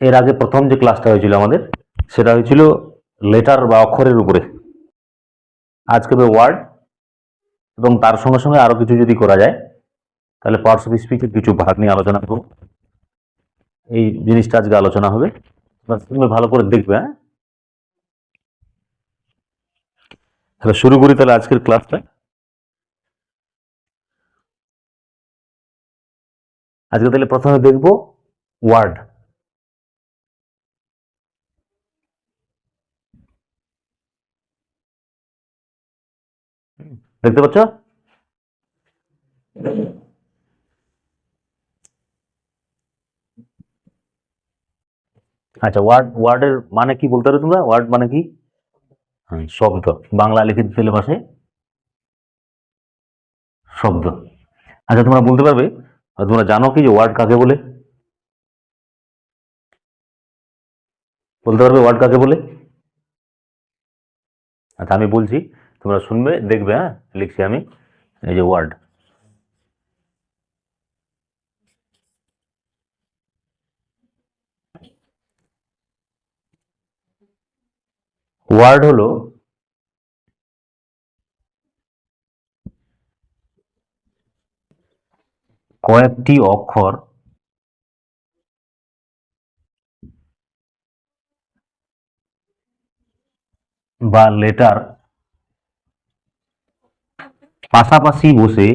এর আগে প্রথম যে ক্লাসটা হয়েছিল আমাদের, সেটা হয়েছিল লেটার বা অক্ষরের উপরে। আজকে হবে ওয়ার্ড এবং তার সঙ্গে সঙ্গে আরও কিছু যদি করা যায়, তাহলে পার্টস অফ স্পিচের কিছু ভাগ নিয়ে আলোচনা করব। এই জিনিসটা আজকে আলোচনা হবে। তুমি ভালো করে দেখবে হ্যাঁ? তাহলে শুরু করি তাহলে আজকের ক্লাসটা আজকে তাহলে প্রথমে দেখব ওয়ার্ড দেখতে পাচ্ছ? আচ্ছা ওয়ার্ড ওয়ার্ডের মানে কি বলতে পারো তোমরা? ওয়ার্ড মানে কি? শব্দ। বাংলা লিখিত তেলে ভাষায় শব্দ। আচ্ছা তোমরা বলতে পারবে? তোমরা জানো কি যে ওয়ার্ড কাকে বলে? বলতে পারবে ওয়ার্ড কাকে বলে? আচ্ছা আমি বলছি তোমরা শুনবে দেখবে হ্যাঁ লিখছি আমি এই যে ওয়ার্ড ওয়ার্ড হলো কয়েকটি অক্ষর বা লেটার পাশাপাশি বসে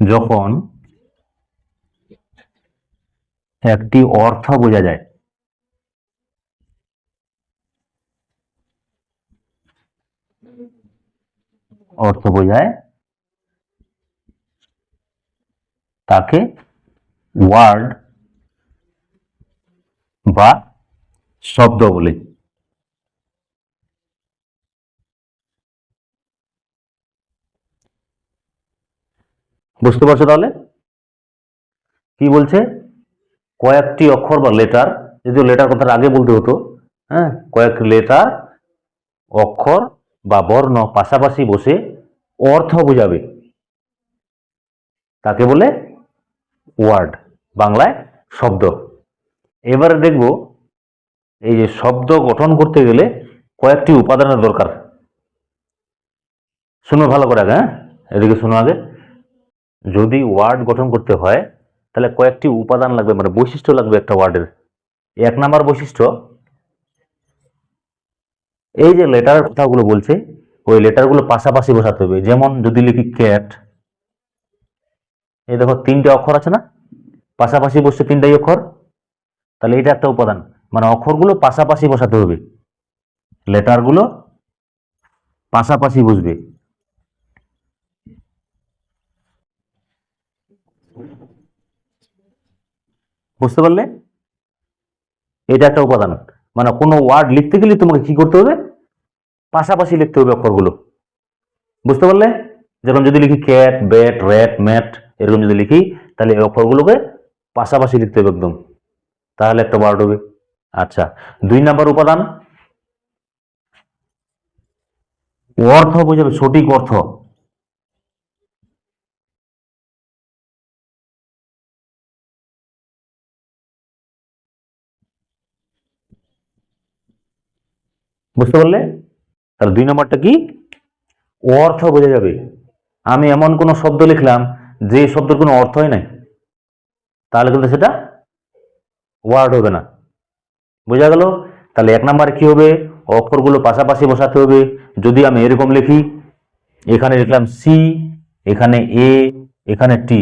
যখন একটি অর্থ বোঝা যায় অর্থ বোঝায়, তাকে ওয়ার্ড বা শব্দ বলে। বুঝতে পারছ তাহলে? কি বলছে? কয়েকটি অক্ষর বা লেটার যদিও লেটার কথাটা আগে বলতে হতো হ্যাঁ? কয়েক লেটার অক্ষর বা বর্ণ পাশাপাশি বসে অর্থ বোঝাবে। তাকে বলে ওয়ার্ড, বাংলায় শব্দ। এবারে দেখব এই যে শব্দ গঠন করতে গেলে কয়েকটি উপাদানের দরকার। শুনো ভালো করে আগে হ্যাঁ? এদিকে শুনো আগে। যদি ওয়ার্ড গঠন করতে হয়, তাহলে কয়েকটি উপাদান লাগবে মানে বৈশিষ্ট্য লাগবে একটা ওয়ার্ডের। এক নাম্বার বৈশিষ্ট্য, এই যে লেটারের কথাগুলো বলছে ওই লেটারগুলো পাশাপাশি বসাতে হবে। যেমন যদি লিখি ক্যাট এই দেখো তিনটে অক্ষর আছে না? পাশাপাশি বসছে তিনটাই অক্ষর। তাহলে এটা একটা উপাদান। মানে অক্ষরগুলো পাশাপাশি বসাতে হবে। লেটারগুলো পাশাপাশি বসবে। বুঝতে পারলে? এটা একটা উপাদান। মানে কোনো ওয়ার্ড লিখতে গেলে তোমাকে কি করতে হবে? পাশাপাশি লিখতে হবে অক্ষরগুলো। বুঝতে পারলে? যেরকম যদি লিখি ক্যাট ব্যাট র্যাট ম্যাট এরকম যদি লিখি, তাহলে এই অক্ষরগুলোকে পাশাপাশি লিখতে হবে একদম। তাহলে একটা ওয়ার্ড হবে। আচ্ছা দুই নাম্বার উপাদান। অর্থ বোঝাবে, সঠিক অর্থ। বুঝতে পারলে? তাহলে দুই নম্বরটা কি? অর্থ বোঝা যাবে। আমি এমন কোনো শব্দ লিখলাম যে শব্দের কোনো অর্থই নাই। তাহলে কিন্তু সেটা ওয়ার্ড হবে না। বোঝা গেল? তাহলে এক নম্বরে কি হবে? অক্ষরগুলো পাশাপাশি বসাতে হবে। যদি আমি এরকম লিখি, এখানে লিখলাম সি এখানে এ এখানে টি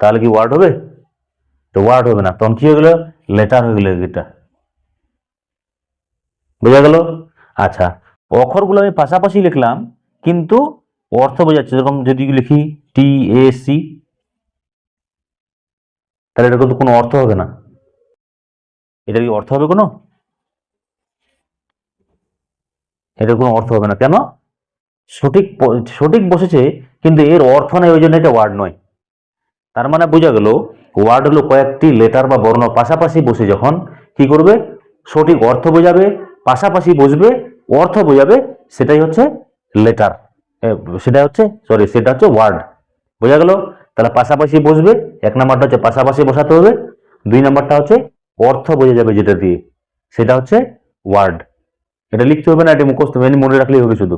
তাহলে কি ওয়ার্ড হবে? তো ওয়ার্ড হবে না। তখন কি হয়ে গেল? লেটার হয়ে গেল এটা। বোঝা গেল? আচ্ছা অক্ষরগুলো আমি পাশাপাশি লিখলাম, কিন্তু অর্থ বোঝাচ্ছে। যেরকম যদি লিখি টি এ সি তাহলে এটা কিন্তু কোনো অর্থ হবে না। এটা কি অর্থ হবে কোনো? এটার কোনো অর্থ হবে না। কেন? সঠিক সঠিক বসেছে, কিন্তু এর অর্থ নেই, ওই জন্য এটা ওয়ার্ড নয়। তার মানে বোঝা গেল ওয়ার্ড হলো কয়েকটি লেটার বা বর্ণ পাশাপাশি বসে যখন কি করবে? সঠিক অর্থ বোঝাবে, পাশাপাশি বসবে অর্থ বোঝাবে, সেটাই হচ্ছে লেটার সেটা হচ্ছে সরি সেটা হচ্ছে ওয়ার্ড বোঝা গেল? তাহলে পাশাপাশি বসবে, এক নাম্বারটা হচ্ছে পাশাপাশি বসাতে হবে, দুই নাম্বারটা হচ্ছে অর্থ বোঝা যাবে যেটা দিয়ে, সেটা হচ্ছে ওয়ার্ড এটা লিখতে হবে না, এটা মুখস্থ হবে মনে রাখলেই হবে শুধু।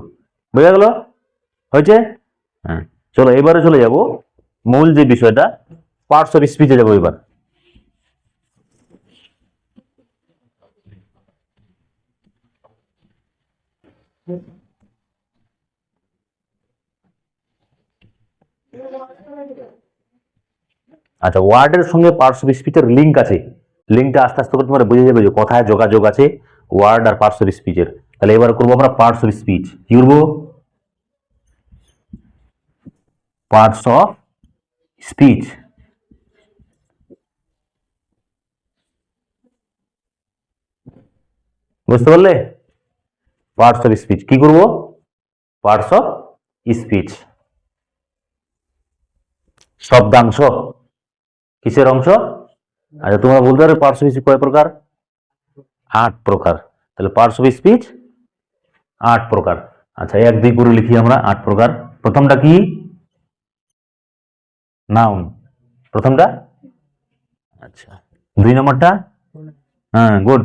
বোঝা গেল? হয়েছে? হ্যাঁ চলো, এবারে চলে যাব মূল যে বিষয়টা পার্টস অফ স্পিচে যাব এবার। আচ্ছা ওয়ার্ডের সঙ্গে অফ স্পিচের লিঙ্ক আছে। লিঙ্কটা আস্তে আস্তে করে তোমার বুঝে যাবে যে কোথায় যোগাযোগ আছে ওয়ার্ড আর অফ স্পিচের তাহলে এবার করব আমরা পার্টস অফ স্পিচ কি করব? পার্টস অফ স্পিচ বুঝতে পারলে? পার্টস অফ স্পিচ কি করব? পার্টস অফ স্পিচ শব্দাংশ। কিসের অংশ? আচ্ছা তোমরা বলতে পারো পার্টস অফ স্পিচ কয় প্রকার? আট প্রকার। তাহলে পার্টস অফ স্পিচ আট প্রকার। আচ্ছা এক দুই করে লিখি আমরা, আট প্রকার। প্রথমটা কি? নাউন প্রথমটা? আচ্ছা। দুই নম্বরটা? হ্যাঁ গুড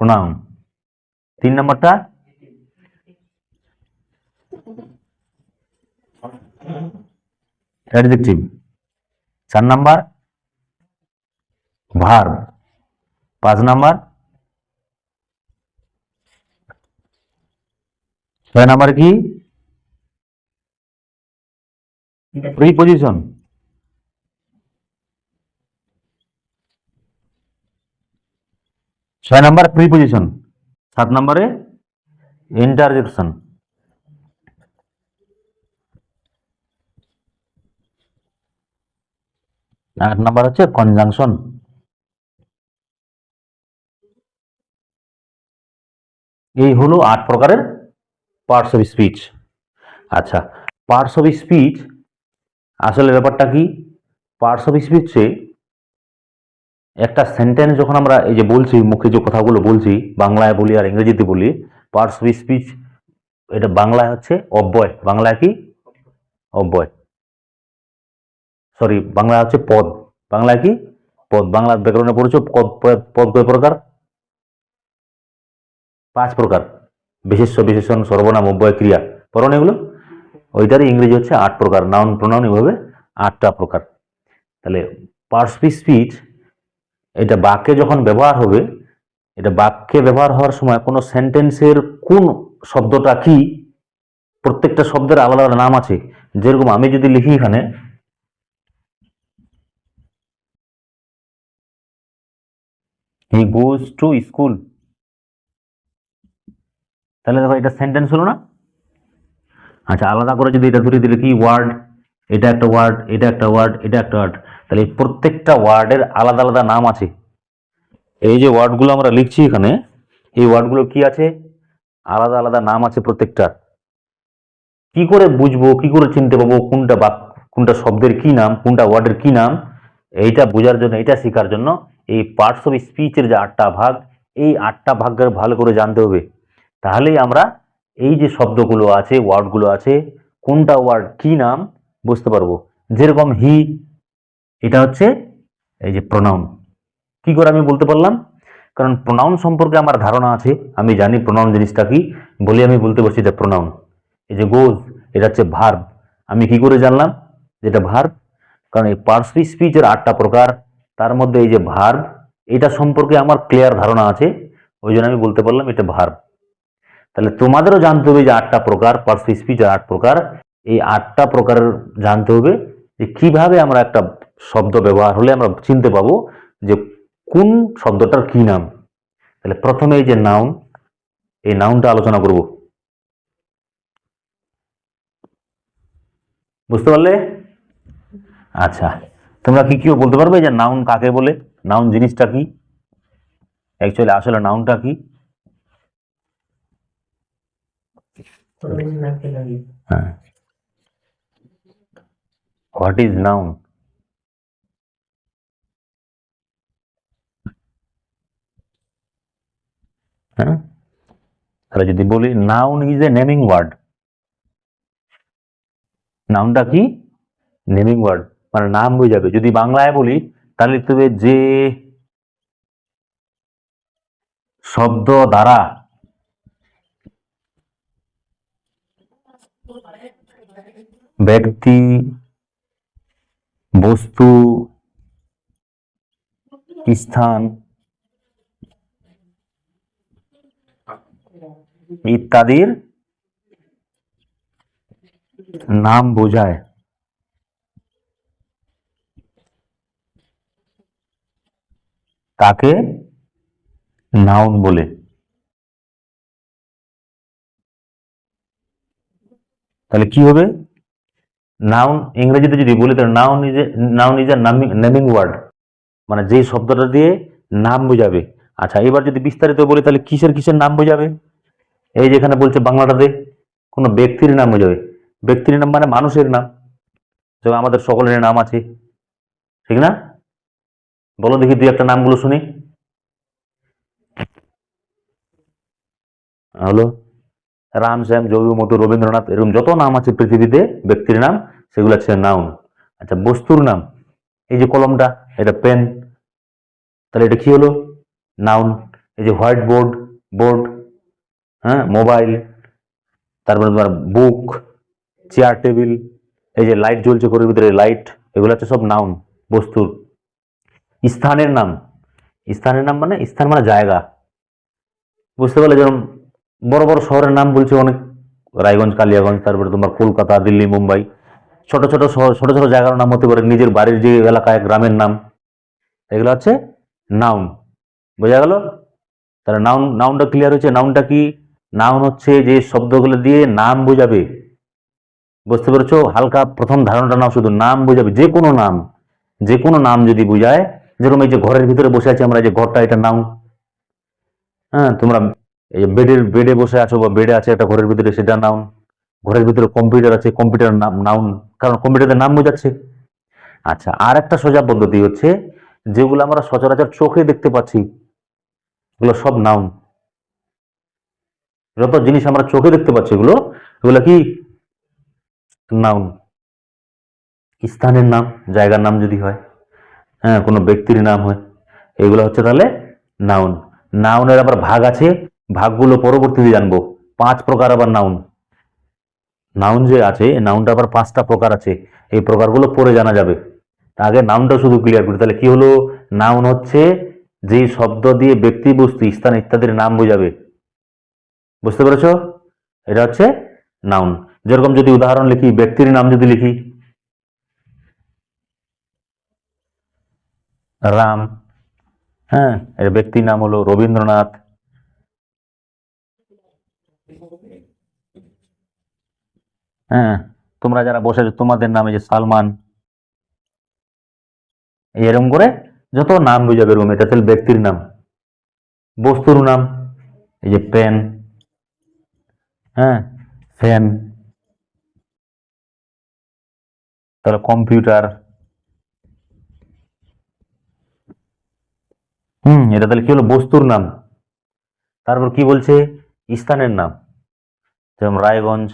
প্রোনাউন তিন নম্বরটা অ্যাডজেক্টিভ চার নাম্বার ভার্ব পাঁচ নাম্বার ছয় নাম্বার কি প্রিপোজিশন ছয় নাম্বার প্রিপোজিশন সাত নম্বরে ইন্টারজেকশন আট নাম্বার হচ্ছে কনজাংশন এই হলো আট প্রকারের পার্টস অফ স্পিচ আচ্ছা পার্টস অফ স্পিচ আসলে ব্যাপারটা কি? পার্টস অফ স্পিচে একটা সেন্টেন্স যখন আমরা এই যে বলছি, মুখে যে কথাগুলো বলছি, বাংলায় বলি আর ইংরেজিতে বলি পার্টস অফ স্পিচ এটা বাংলায় হচ্ছে অব্যয়। বাংলায় কি? অব্যয়। সরি বাংলা হচ্ছে পদ। বাংলায় কি? পদ। বাংলার ব্যাকরণে পড়েছো, পদ, পদ- কয় প্রকার? পাঁচ প্রকার। বিশেষ্য, বিশেষণ, সর্বনাম, অব্যয়, ক্রিয়া। না এগুলো? ওইটারই ইংরেজি হচ্ছে আট প্রকার। নাউন প্রোনাউন এভাবে আটটা প্রকার। তাহলে পার্টস অফ স্পিচ এটা বাক্যে যখন ব্যবহার হবে, এটা বাক্যে ব্যবহার হওয়ার সময় কোনো সেন্টেন্সের কোন শব্দটা কি, প্রত্যেকটা শব্দের আলাদা আলাদা নাম আছে। যেরকম আমি যদি লিখি এখানে হি গোজ টু স্কুল তাহলে দেখো এটা সেন্টেন্স হলো না? আচ্ছা আলাদা করে যদি এটা ধরে দিলে কি ওয়ার্ড এটা একটা ওয়ার্ড এটা একটা ওয়ার্ড এটা একটা ওয়ার্ড তাহলে প্রত্যেকটা ওয়ার্ডের আলাদা আলাদা নাম আছে। এই যে ওয়ার্ডগুলো আমরা লিখছি এখানে, এই ওয়ার্ডগুলো কি আছে? আলাদা আলাদা নাম আছে প্রত্যেকটার। কি করে বুঝব, কি করে চিনতে পাবো কোনটা বাক, কোনটা শব্দের কি নাম, কোনটা ওয়ার্ডের কি নাম? এইটা বোঝার জন্য এটা শেখার জন্য এই পার্টস অফ স্পিচের যে আটটা ভাগ, এই আটটা ভাগের ভালো করে জানতে হবে। তাহলেই আমরা এই যে শব্দগুলো আছে, ওয়ার্ডগুলো আছে, কোনটা ওয়ার্ড কি নাম, বুঝতে পারব। যেরকম হি এটা হচ্ছে এই যে প্রোনাউন কি করে আমি বলতে পারলাম? কারণ প্রোনাউন সম্পর্কে আমার ধারণা আছে, আমি জানি প্রোনাউন জিনিসটা কি, বলে আমি বলতে পারছি এটা প্রোনাউন এই যে গোজ এটা হচ্ছে ভার্ব আমি কি করে জানলাম? যেটা ভার্ব কারণ এই পার্সপি স্পিচের আটটা প্রকার, তার মধ্যে এই যে ভার্ব এটা সম্পর্কে আমার ক্লিয়ার ধারণা আছে, ওই জন্য আমি বলতে পারলাম এটা ভার্ব তাহলে তোমাদেরও জানতে হবে যে আটটা প্রকার পার্সপি স্পিচের আট প্রকার, এই আটটা প্রকারের জানতে হবে যে কীভাবে আমরা একটা শব্দ ব্যবহার হলে আমরা চিনতে পাবো যে কোন শব্দটার কি নাম। তাহলে প্রথমে এই যে নাউন এই নাউনটা আলোচনা করব। বুঝতে পারলে? আচ্ছা তোমরা কি কেউ বলতে পারবে যে নাউন কাকে বলে? নাউন জিনিসটা কি? অ্যাকচুয়ালি আসলে নাউনটা কি? হ্যাঁ হোয়াট ইজ নাউন হ্যাঁ? তাহলে যদি বলি noun is a naming word নাউনটা কি? নেমিং ওয়ার্ড মানে নাম বোঝাবে। যদি বাংলায় বলি, তাহলে লিখতে হবে যে শব্দ দ্বারা ব্যক্তি বস্তু স্থান ইত্যাদির নাম বোঝায়। তাকে নাউন বলে। তাহলে কি হবে? নাউন ইংরেজিতে যদি বলি, তাহলে noun is noun is a naming word মানে যে শব্দটা দিয়ে নাম বোঝাবে। আচ্ছা এবার যদি বিস্তারিত বলি, তাহলে কিসের কিসের নাম বোঝাবে? এই যেখানে বলছে বাংলাটাতে, কোনো ব্যক্তির নাম বোঝাবে ব্যক্তির নাম মানে মানুষের নাম। যেমন আমাদের সকলের নাম আছে। ঠিক না? বলো দেখি দুই একটা নামগুলো শুনি। হলো রাম, শ্যাম যোগী মধু, রবীন্দ্রনাথ, এরকম যত নাম আছে পৃথিবীতে, ব্যক্তির নাম, সেগুলো হচ্ছে নাউন আচ্ছা বস্তুর নাম। এই যে কলমটা, এটা পেন তাহলে এটা কি হলো? নাউন এই যে হোয়াইট বোর্ড বোর্ড হ্যাঁ মোবাইল, তারপরে তোমার বুক, চেয়ার টেবিল, এই যে লাইট জ্বলছে ঘরের ভিতরে, লাইট, এগুলো হচ্ছে সব নাউন, বস্তুর। স্থানের নাম। স্থানের নাম মানে স্থান মানে জায়গা। বুঝতে পারলে যেরকম বড় বড় শহরের নাম বলছে অনেক, রায়গঞ্জ, কালিয়াগঞ্জ, তারপরে তোমার কলকাতা, দিল্লি, মুম্বাই। ছোট ছোট শহর, ছোট ছোট জায়গার নাম হতে পারে, নিজের বাড়ির যে এলাকায়, গ্রামের নাম। এগুলো হচ্ছে নাউন। বোঝা গেল? তাহলে নাউন, নাউনটা ক্লিয়ার হয়েছে। নাউনটা কি? নাউন হচ্ছে যে শব্দগুলো দিয়ে নাম বোঝাবে। বুঝতে পেরেছ? হালকা প্রথম ধারণাটা নাও, শুধু নাম বোঝাবে, যে কোনো নাম, যে কোনো নাম যদি বোঝায়, যেরকম এই যে ঘরের ভিতরে বসে আছি আমরা যে ঘরটা, এটা নাউন। হ্যাঁ তোমরা এই বেডের, বেডে বসে আছো বা বেডে আছে একটা ঘরের ভিতরে, সেটা নাউন। ঘরের ভিতরে কম্পিউটার আছে, কম্পিউটার নাম, নাউন, কারণ কম্পিউটারের নাম বোঝাচ্ছে। আচ্ছা আর একটা সোজা পদ্ধতি হচ্ছে, যেগুলো আমরা সচরাচর চোখে দেখতে পাচ্ছি, এগুলো সব নাউন। যত জিনিস আমরা চোখে দেখতে পাচ্ছি এগুলো এগুলো কি? নাউন স্থানের নাম, জায়গার নাম যদি হয় হ্যাঁ কোনো ব্যক্তির নাম হয়, এগুলো হচ্ছে তাহলে নাউন নাউনের আবার ভাগ আছে, ভাগগুলো পরবর্তীতে জানব। পাঁচ প্রকার আবার নাউন নাউন যে আছে নাউনটা আবার পাঁচটা প্রকার আছে, এই প্রকারগুলো পরে জানা যাবে। আগে নাউনটা শুধু ক্লিয়ার করি, তাহলে কি হলো? নাউন হচ্ছে যে শব্দ দিয়ে ব্যক্তি, বস্তু, স্থান ইত্যাদির নাম বোঝাবে। বুঝতে পেরেছ? এটা হচ্ছে নাউন যেরকম যদি উদাহরণ লিখি, ব্যক্তির নাম যদি লিখি। রাম। হ্যাঁ এর ব্যক্তির নাম হলো রবীন্দ্রনাথ। হ্যাঁ তোমরা যারা বসে আছো তোমাদের নামে যে সালমান। এরকম করে যত নাম বুঝাবে রুম এটা ব্যক্তির নাম। বস্তুর নাম, এই যে পেন হ্যাঁ ফ্যান তাহলে কম্পিউটার হুম, এটা তাহলে কি হলো? বস্তুর নাম। তারপর কি বলছে? স্থানের নাম। যেমন রায়গঞ্জ।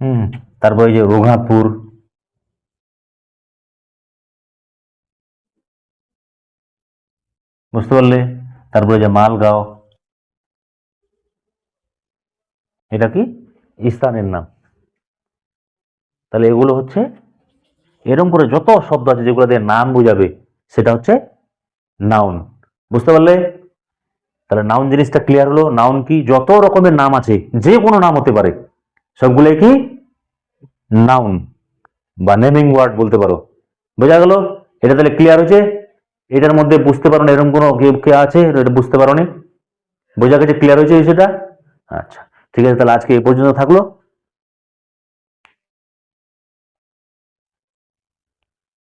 হুম, তারপর এই যে রঘুনাথপুর। বুঝতে পারলে? তারপরে যে মালগাঁও। এটা কি? স্থানের নাম। তাহলে এগুলো হচ্ছে এরকম করে যত শব্দ আছে যেগুলো দিয়ে নাম বোঝাবে, সেটা হচ্ছে নাউন বুঝতে পারলে? তাহলে নাউন জিনিসটা ক্লিয়ার হলো। নাউন কি? যত রকমের নাম আছে, যে কোনো নাম হতে পারে। সবগুলো কি? নাউন বা নেমিং ওয়ার্ড বলতে পারো। বোঝা গেল? এটা তাহলে ক্লিয়ার হয়েছে? এটার মধ্যে বুঝতে পারো না এরকম কোনো কে- আছে? এটা বুঝতে পারো নি? বোঝা গেছে? ক্লিয়ার হয়েছে সেটা আচ্ছা। ঠিক আছে তাহলে আজকে এই পর্যন্ত থাকল।